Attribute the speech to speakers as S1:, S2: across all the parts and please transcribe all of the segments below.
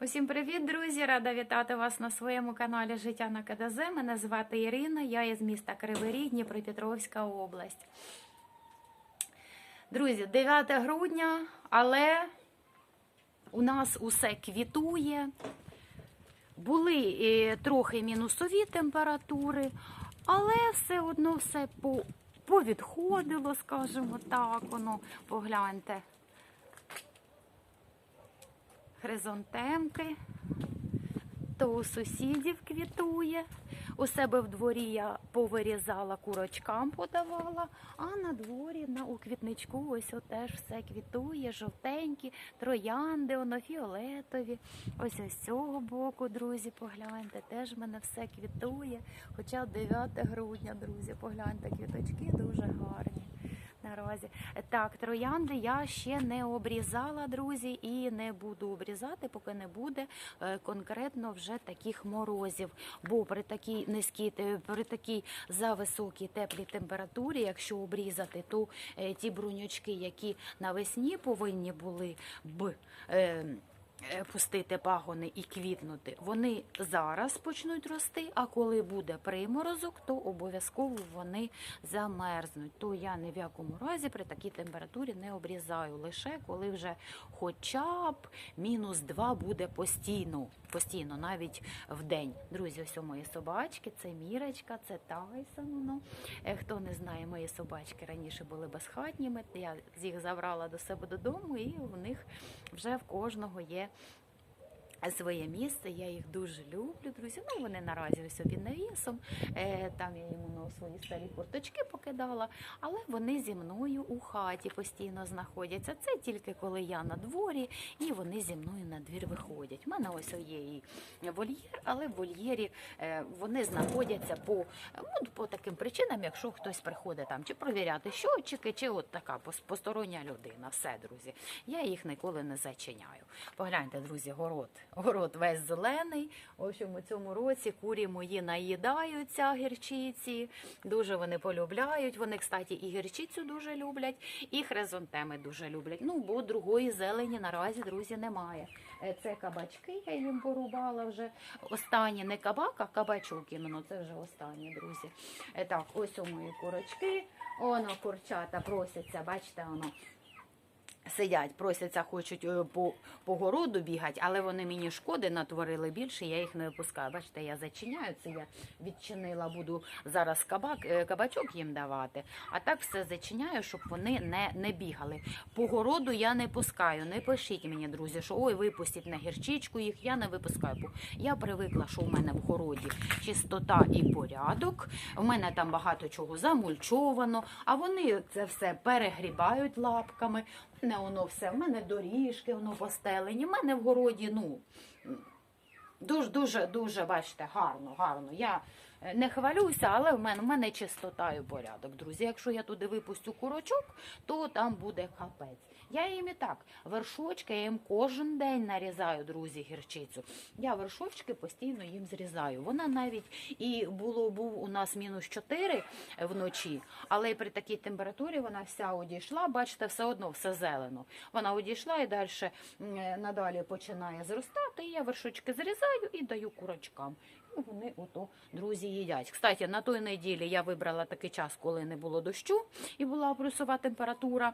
S1: Усім привіт, друзі! Рада вітати вас на своєму каналі Життя на КДЗ. Мене звати Ірина, я із міста Кривий Ріг, Дніпропетровська область. Друзі, 9 грудня, але у нас усе квітує. Були е, трохи мінусові температури, але все одно все повідходило, скажімо так, воно погляньте. Хризантемки, то у сусідів квітує. У себе в дворі я повирізала, курочкам подавала, а на дворі на, у квітничку ось теж все квітує, жовтенькі, троянди, воно фіолетові. Ось ось з цього боку, друзі, погляньте, теж в мене все квітує. Хоча 9 грудня, друзі, погляньте, квіточки дуже гарні наразі. Так, троянди я ще не обрізала, друзі, і не буду обрізати, поки не буде е, конкретно вже таких морозів. Бо при такій низькій, при такій зависокій теплій температурі, якщо обрізати, то е, ті бруньочки, які навесні повинні були б. Е, Пустити пагони і квітнути, вони зараз почнуть рости. А коли буде приморозок, то обов'язково вони замерзнуть. То я ні в якому разі при такій температурі не обрізаю. Лише коли вже хоча б мінус 2 буде постійно, постійно, навіть в день. Друзі, ось у мої собачки, це Мірочка, це Тайсон. Ну, Е, хто не знає, мої собачки раніше були безхатніми. Я їх забрала до себе додому, і в них вже в кожного є своє місце. Я їх дуже люблю, друзі. Ну вони наразі ось під навісом. Е, Там я йому ну, свої старі курточки покидала, але вони зі мною у хаті постійно знаходяться. Це тільки коли я на дворі, і вони зі мною на двір виходять. У мене ось є і вольєр, але в вольєрі е, вони знаходяться по, ну, по таким причинам, якщо хтось приходить там чи провіряти щочики, чи от така постороння людина. Все, друзі. Я їх ніколи не зачиняю. Погляньте, друзі, город. Город весь зелений. В общем, у цьому році курі мої наїдаються гірчиці. Дуже вони полюбляють. Вони, кстати, і гірчицю дуже люблять, і хризантеми дуже люблять. Ну, бо другої зелені наразі, друзі, немає. Е, Це кабачки, я їм порубала вже. Останні не кабак, а кабачок іменно. Це вже останні, друзі. Е, Так, ось у мої курочки. Воно курчата просяться, бачите, воно сидять, просяться, хочуть е, по, по городу бігати, але вони мені шкоди натворили більше, я їх не випускаю. Бачите, я зачиняю це, я відчинила, буду зараз кабак, е, кабачок їм давати. А так все зачиняю, щоб вони не, не бігали. По городу я не пускаю. Не пишіть мені, друзі, що ой, випустіть на гірчичку їх. Я не випускаю. Бо я привикла, що в мене в городі чистота і порядок. У мене там багато чого замульчовано, а вони це все перегрібають лапками. Мене воно все, в мене доріжки, воно постелені. У мене в городі, ну. Дуже, дуже, дуже, бачите, гарно, гарно. Я е, не хвалюся, але в мене, в мене чистота і порядок, друзі. Якщо я туди випустю курочок, то там буде капець. Я їм і так, вершочки, я їм кожен день нарізаю, друзі, гірчицю. Я вершочки постійно їм зрізаю. Вона навіть і було був у нас мінус 4 вночі, але при такій температурі вона вся одійшла. Бачите, все одно все зелено. Вона одійшла і далі надалі починає зростати. І я вершочки зрізаю і даю курочкам. І вони ото друзі їдять. Кстати, на той неділі я вибрала такий час, коли не було дощу і була плюсова температура.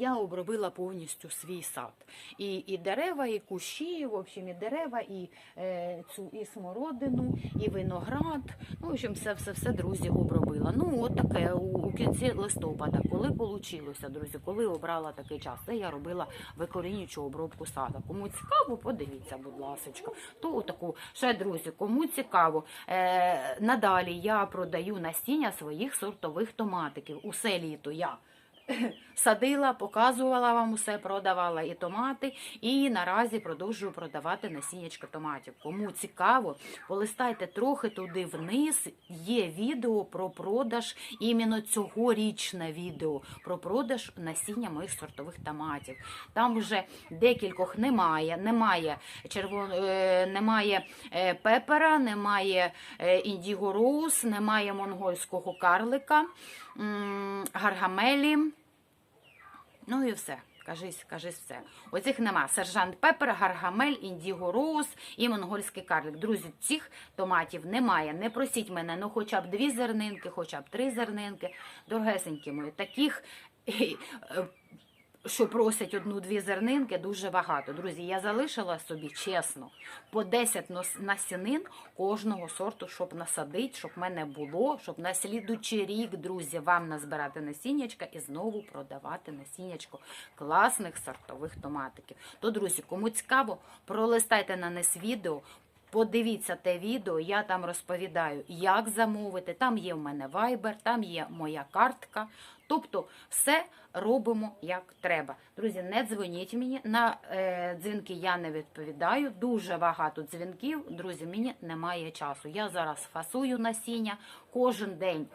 S1: Я обробила повністю свій сад. І, і дерева, і кущі, в общем, і дерева, і е, цю і смородину, і виноград. Ну, в общем, все, все, все, друзі, обробила. Ну, от таке у, у кінці листопада, коли вийшло, друзі, коли обрала такий час, це я робила викорінюючу обробку сада. Кому цікаво, подивіться, будь ласочка. То отаку, ще, друзі, кому цікаво, е, надалі я продаю насіння своїх сортових томатиків. Усе літо я садила, показувала вам усе, продавала і томати, і наразі продовжую продавати насіннячка томатів. Кому цікаво, полистайте трохи туди вниз. Є відео про продаж іменно цьогорічне відео про продаж насіння моїх сортових томатів. Там вже декількох немає. Немає червон... е, немає е, пепера, немає е, індіго роуз, немає монгольського карлика, гаргамелі. Ну і все. Кажись, кажись все. Оцих нема. Сержант Пепер, Гаргамель, Індіго Роуз і монгольський карлик. Друзі, цих томатів немає. Не просіть мене, ну хоча б дві зернинки, хоча б три зернинки. Дорогесенькі мої, таких. Що просять одну-дві зернинки, дуже багато. Друзі, я залишила собі чесно по 10 насінин кожного сорту, щоб насадити, щоб в мене було, щоб на слідучий рік, друзі, вам назбирати насіннячка і знову продавати насіннячко класних сортових томатиків. То, друзі, кому цікаво, пролистайте на низ відео. Подивіться те відео, я там розповідаю, як замовити. Там є в мене вайбер, там є моя картка. Тобто все робимо як треба. Друзі, не дзвоніть мені. На е, дзвінки я не відповідаю. Дуже багато дзвінків. Друзі, мені немає часу. Я зараз фасую насіння кожен день.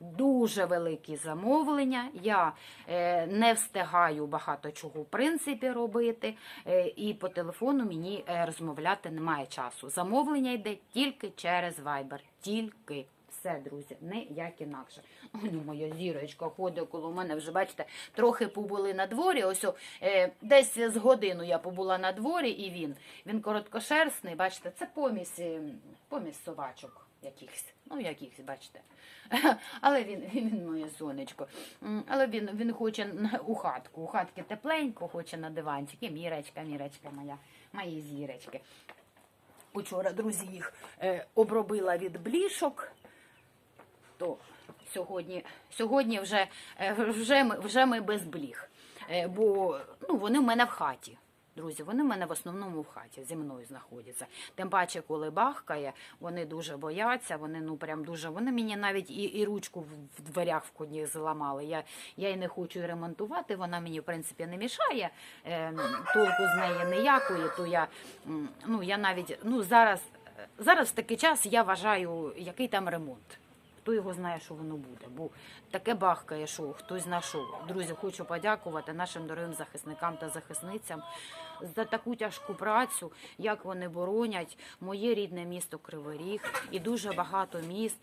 S1: Дуже великі замовлення. Я е, не встигаю багато чого в принципі робити, е, і по телефону мені е, розмовляти немає часу. Замовлення йде тільки через Viber. Тільки. Все, друзі, не як інакше. Ну, моя зірочка ходить коло мене, вже бачите, трохи побули на дворі. Ось о, е, десь з годину я побула на дворі, і він. Він короткошерстний, бачите, це помість, е, помість собачок якихось. Ну, якихось, бачите. Але він, він моє сонечко. Але він, він хоче у хатку. У хатки тепленько, хоче на диванчик. І мірочка, мірочка моя, мої зірочки. Учора, друзі, їх е, обробила від блішок. То сьогодні, сьогодні вже, е, вже, ми, вже ми без бліг. Е, бо ну, вони в мене в хаті. Друзі, вони в мене в основному в хаті зі мною знаходяться. Тим паче, коли бахкає, вони дуже бояться, вони ну прям дуже. Вони мені навіть і, і ручку в, дверях в входних зламали. Я, я й не хочу ремонтувати, вона мені в принципі не мішає. Е, толку з неї ніякої, то я, ну, я навіть ну, зараз, зараз в такий час я вважаю, який там ремонт. Хто його знає, що воно буде, бо таке бахкає, що хтось знайшов. Друзі, хочу подякувати нашим дорогим захисникам та захисницям за таку тяжку працю, як вони боронять моє рідне місто Кривий Ріг і дуже багато міст.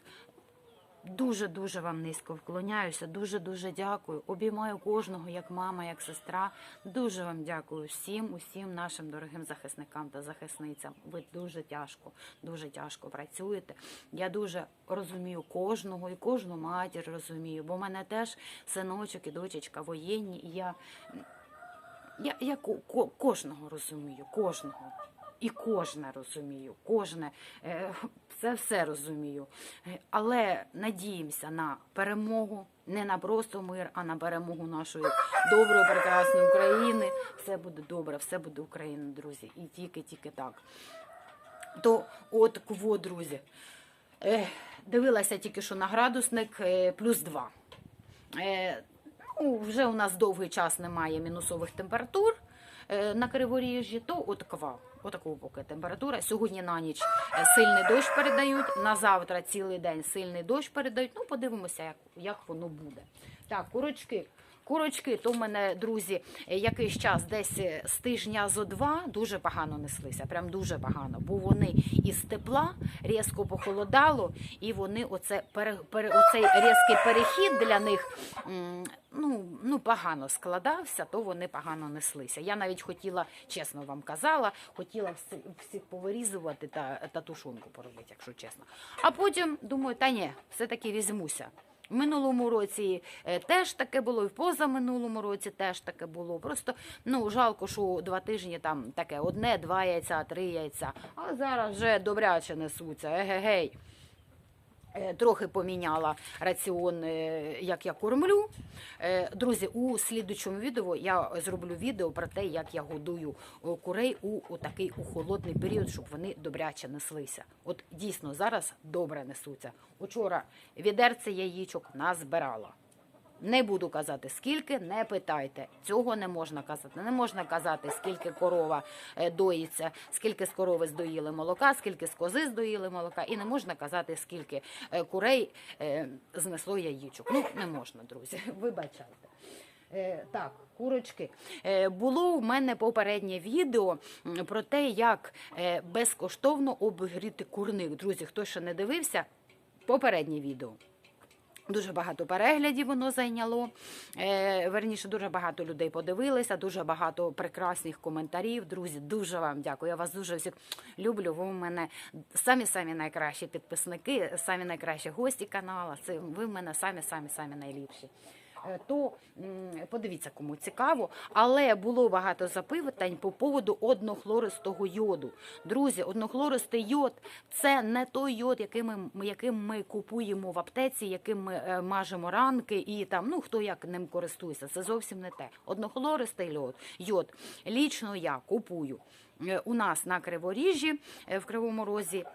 S1: Дуже дуже вам низько вклоняюся. Дуже дуже дякую. Обіймаю кожного як мама, як сестра. Дуже вам дякую всім, усім нашим дорогим захисникам та захисницям. Ви дуже тяжко, дуже тяжко працюєте. Я дуже розумію кожного і кожну матір розумію, бо в мене теж синочок і дочечка воєнні. І я, я, я ко- ко- кожного розумію, кожного. І кожне розумію, кожне е, все все розумію. Е, Але надіємося на перемогу, не на просто мир, а на перемогу нашої доброї, прекрасної України. Все буде добре, все буде Україна, друзі. І тільки, тільки так. То от кво, друзі. Е, дивилася тільки що на градусник плюс 2. Е, ну, вже у нас довгий час немає мінусових температур на Криворіжжі, то от ква. Отакого поки температура. Сьогодні на ніч е, сильний дощ передають, на завтра цілий день сильний дощ передають. Ну, подивимося, як, як воно буде. Так, курочки. Курочки, то в мене, друзі, якийсь час десь е, з тижня зо два дуже погано неслися, прям дуже погано. Бо вони із тепла різко похолодало, і вони оце пере, пере, оцей різкий перехід для них ну, ну погано складався, то вони погано неслися. Я навіть хотіла, чесно вам казала, хотіла всі- всіх повирізувати та, та тушонку поробити, якщо чесно. А потім думаю, та ні, все-таки візьмуся. В минулому році е, теж таке було, і в позаминулому році теж таке було. Просто ну жалко, що два тижні там таке одне, два яйця, три яйця. А зараз вже добряче несуться. Егегей. Е, Трохи поміняла раціон, е, як я кормлю. Е, Друзі, у слідучому відео я зроблю відео про те, як я годую курей у, у такий у холодний період, щоб вони добряче неслися. От дійсно зараз добре несуться. Учора відерце яєчок назбирала. Не буду казати скільки, не питайте. Цього не можна казати. Не можна казати, скільки корова е, доїться, скільки з корови здоїли молока, скільки з кози здоїли молока, і не можна казати, скільки е, курей е, знесло яєчок. Ну, не можна, друзі. Вибачайте. Так, курочки. Було в мене попереднє відео про те, як безкоштовно обігріти курник. Друзі, хто ще не дивився, попереднє відео. Дуже багато переглядів воно зайняло. Е, верніше, дуже багато людей подивилися, дуже багато прекрасних коментарів. Друзі, дуже вам дякую. Я вас дуже всіх люблю. Ви у мене самі самі найкращі підписники, самі найкращі гості каналу. Це ви в мене самі самі самі найліпші. Е, То подивіться, кому цікаво, але було багато запитань по поводу однохлористого йоду. Друзі, однохлористий йод це не той йод, яким ми, яким ми купуємо в аптеці, яким ми е, мажемо ранки, і там ну хто як ним користується. Це зовсім не те. Однохлористий йод, йод лічно я купую е, у нас на криворіжжі е, в кривому розі.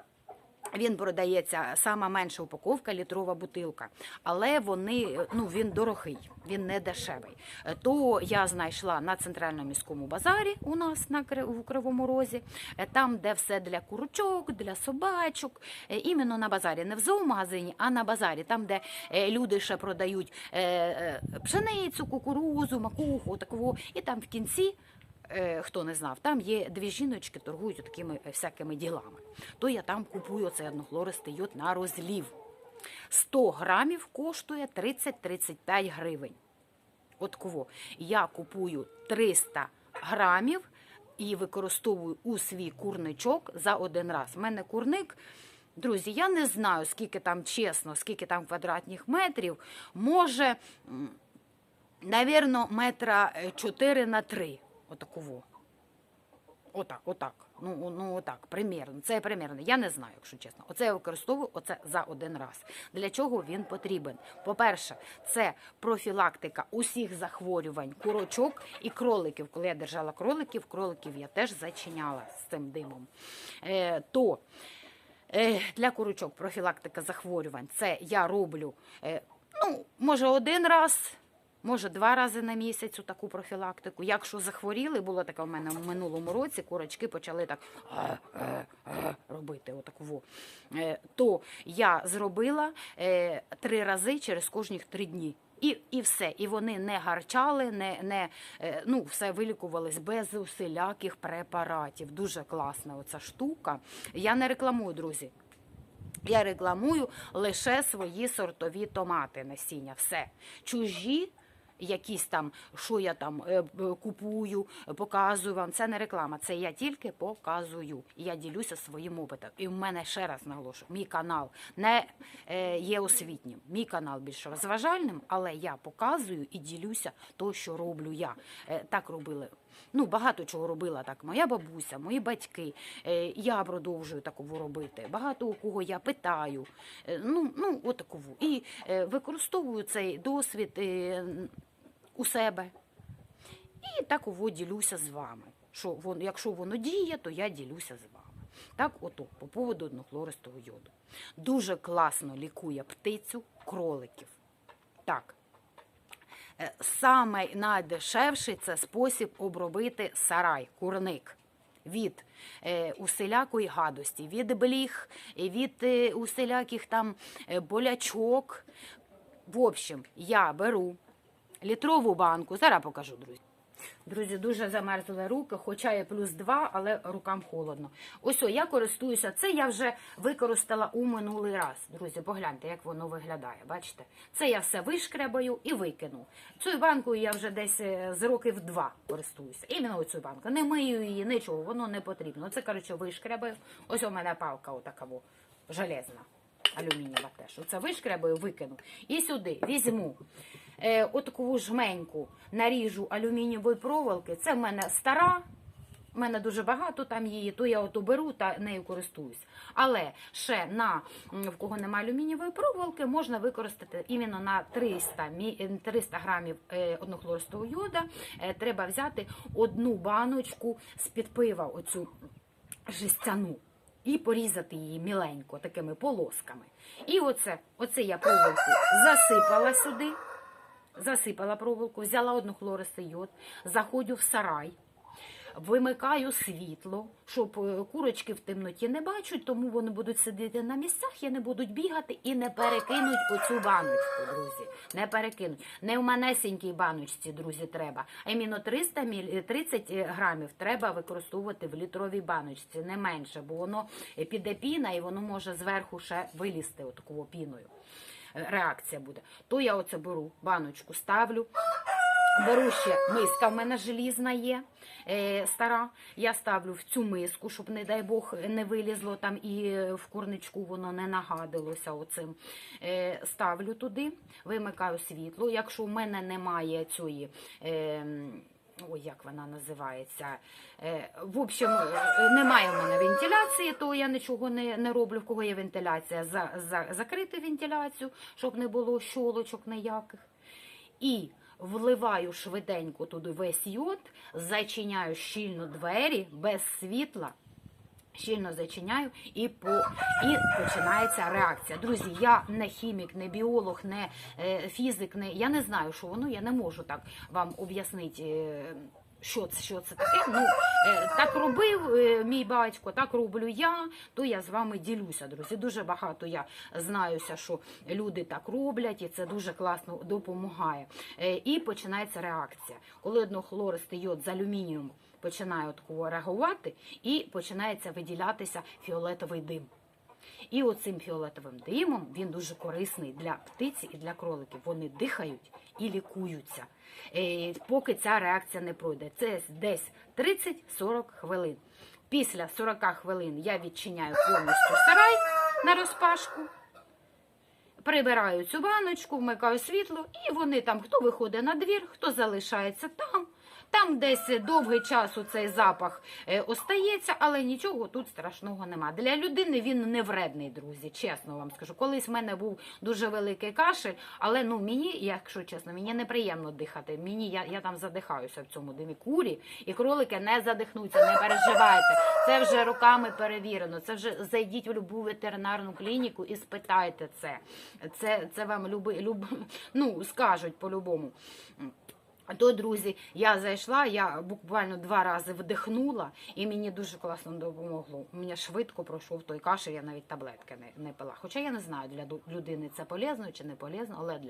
S1: Він продається сама менша упаковка, літрова бутилка, але вони ну він дорогий, він не дешевий. Е, То я знайшла на центральному міському базарі у нас на у Кривому Розі, е, там, де все для курочок, для собачок. Е, Іменно на базарі, не в зоомагазині, а на базарі, там, де люди ще продають пшеницю, кукурузу, макуху, такого. І там в кінці хто не знав, там є дві жіночки, торгують такими всякими ділами. То я там купую цей однохлористий йод на розлів. 100 грамів коштує 30-35 гривень. От кого? Я купую 300 грамів і використовую у свій курничок за один раз. У мене курник. Друзі, я не знаю, скільки там чесно, скільки там квадратних метрів. Може, навірно, метра 4 на 3. Отаково. Отак, отак. Ну, ну отак, примірно. Це примірно. Я не знаю, якщо чесно. Оце я використовую оце за один раз. Для чого він потрібен? По-перше, це профілактика усіх захворювань курочок і кроликів. Коли я держала кроликів, кроликів я теж зачиняла з цим димом. Е, то е, для курочок профілактика захворювань це я роблю, е, ну, може, один раз. Може, два рази на місяць у таку профілактику. Якщо захворіли, було таке в мене в минулому році, курочки почали так е, е, е, робити, отаку, то я зробила три рази через кожних три дні. І, і все. І вони не гарчали, не, не, ну, все вилікувались без усіляких препаратів. Дуже класна оця штука. Я не рекламую, друзі. Я рекламую лише свої сортові томати насіння. Все. Чужі. Якісь там, що я там е, купую, показую вам. Це не реклама, це я тільки показую. І я ділюся своїм опитом. І в мене ще раз наголошую, мій канал не е, є освітнім. Мій канал більше розважальним, але я показую і ділюся то, що роблю я. Е, так робили. Ну, багато чого робила так. Моя бабуся, мої батьки. Я продовжую такову робити. Багато у кого я питаю. Ну, ну, отакову. І е, використовую цей досвід у себе. І таково ділюся з вами. Що вон, якщо воно діє, то я ділюся з вами. Так, ото, по поводу однохлористого йоду. Дуже класно лікує птицю, кроликів. Так. Е, Саме найдешевший це спосіб обробити сарай, курник. Від е, усілякої гадості, від бліг, від е, усіляких там болячок. В общем, я беру літрову банку. Зараз покажу, друзі. Друзі, дуже замерзли руки, хоча є плюс 2, але рукам холодно. Ось я користуюся. Це я вже використала у минулий раз. Друзі, погляньте, як воно виглядає. Бачите? Це я все вишкребаю і викину. Цю банкою я вже десь е, з років два користуюся. Іменно оцю банку. Не мию її, нічого, воно не потрібно. Це, коротше, вишкребаю. Ось у мене палка отака, железна. Алюмінієва теж. Оце вишкребаю, викину. І сюди візьму е, отаку жменьку, наріжу алюмінієвої проволоки. Це в мене стара. У мене дуже багато там її, то я ото беру та нею користуюсь. Але ще на в кого немає алюмінієвої проволоки, можна використати іменно на 300, е, 300 грамів е, однохлористого йода. е, Треба взяти одну баночку з-під пива, оцю жестяну. І порізати її міленько такими полосками. І оце, оце я проволоку засипала сюди, засипала проволоку, взяла одну хлористий йод, заходжу в сарай, вимикаю світло, щоб е, курочки в темноті не бачать, тому вони будуть сидіти на місцях і не будуть бігати і не перекинуть оцю баночку, друзі. Не перекинуть. Не в манесенькій баночці, друзі, треба. А іменно 300 міль... 30 грамів треба використовувати в літровій баночці, не менше, бо воно піде піна і воно може зверху ще вилізти отакою піною. Реакція буде. То я оце беру баночку, ставлю. Беру ще миска, в мене желізна є е, стара. Я ставлю в цю миску, щоб, не дай Бог, не вилізло там і в курничку воно не нагадилося оцим. Е, ставлю туди, вимикаю світло. Якщо в мене немає цієї. Е, Ой, як вона називається. Е, в общем, е, немає в мене вентиляції, то я нічого не, не роблю. В кого є вентиляція, за, за, закрити вентиляцію, щоб не було щолочок ніяких. І вливаю швиденько туди весь йод, зачиняю щільно двері без світла. Щільно зачиняю і по і починається реакція. Друзі, я не хімік, не біолог, не е, фізик, не я не знаю, що воно. Я не можу так вам об'яснити. е, що це, що це таке? Ну е, так робив мій батько, так роблю я. То я з вами ділюся, друзі. Дуже багато я знаюся, що люди так роблять, і це дуже класно допомагає. І починається реакція. Коли однохлористий йод з алюмінієм починає реагувати, і починається виділятися фіолетовий дим. І оцим фіолетовим димом він дуже корисний для птиці і для кроликів. Вони дихають і лікуються, е, поки ця реакція не пройде. Це десь 30-40 хвилин. Після 40 хвилин я відчиняю повністю сарай на розпашку. Прибираю цю баночку, вмикаю світло, і вони там, хто виходить на двір, хто залишається там. Там десь довгий час цей запах е, остається, але нічого тут страшного нема. Для людини він не вредний, друзі, чесно вам скажу. Колись в мене був дуже великий кашель, але ну мені, якщо чесно, мені неприємно дихати. Мені я, я там задихаюся в цьому димі курі, і кролики не задихнуться, не переживайте. Це вже роками перевірено. Це вже зайдіть в любу ветеринарну клініку і спитайте це. Це, це вам люби, люб, ну, скажуть по-любому. То, друзі, я зайшла, я буквально два рази вдихнула, і мені дуже класно допомогло. У мене швидко пройшов той кашель, я навіть таблетки не, не пила. Хоча я не знаю, для людини це полезно чи не полезно, але для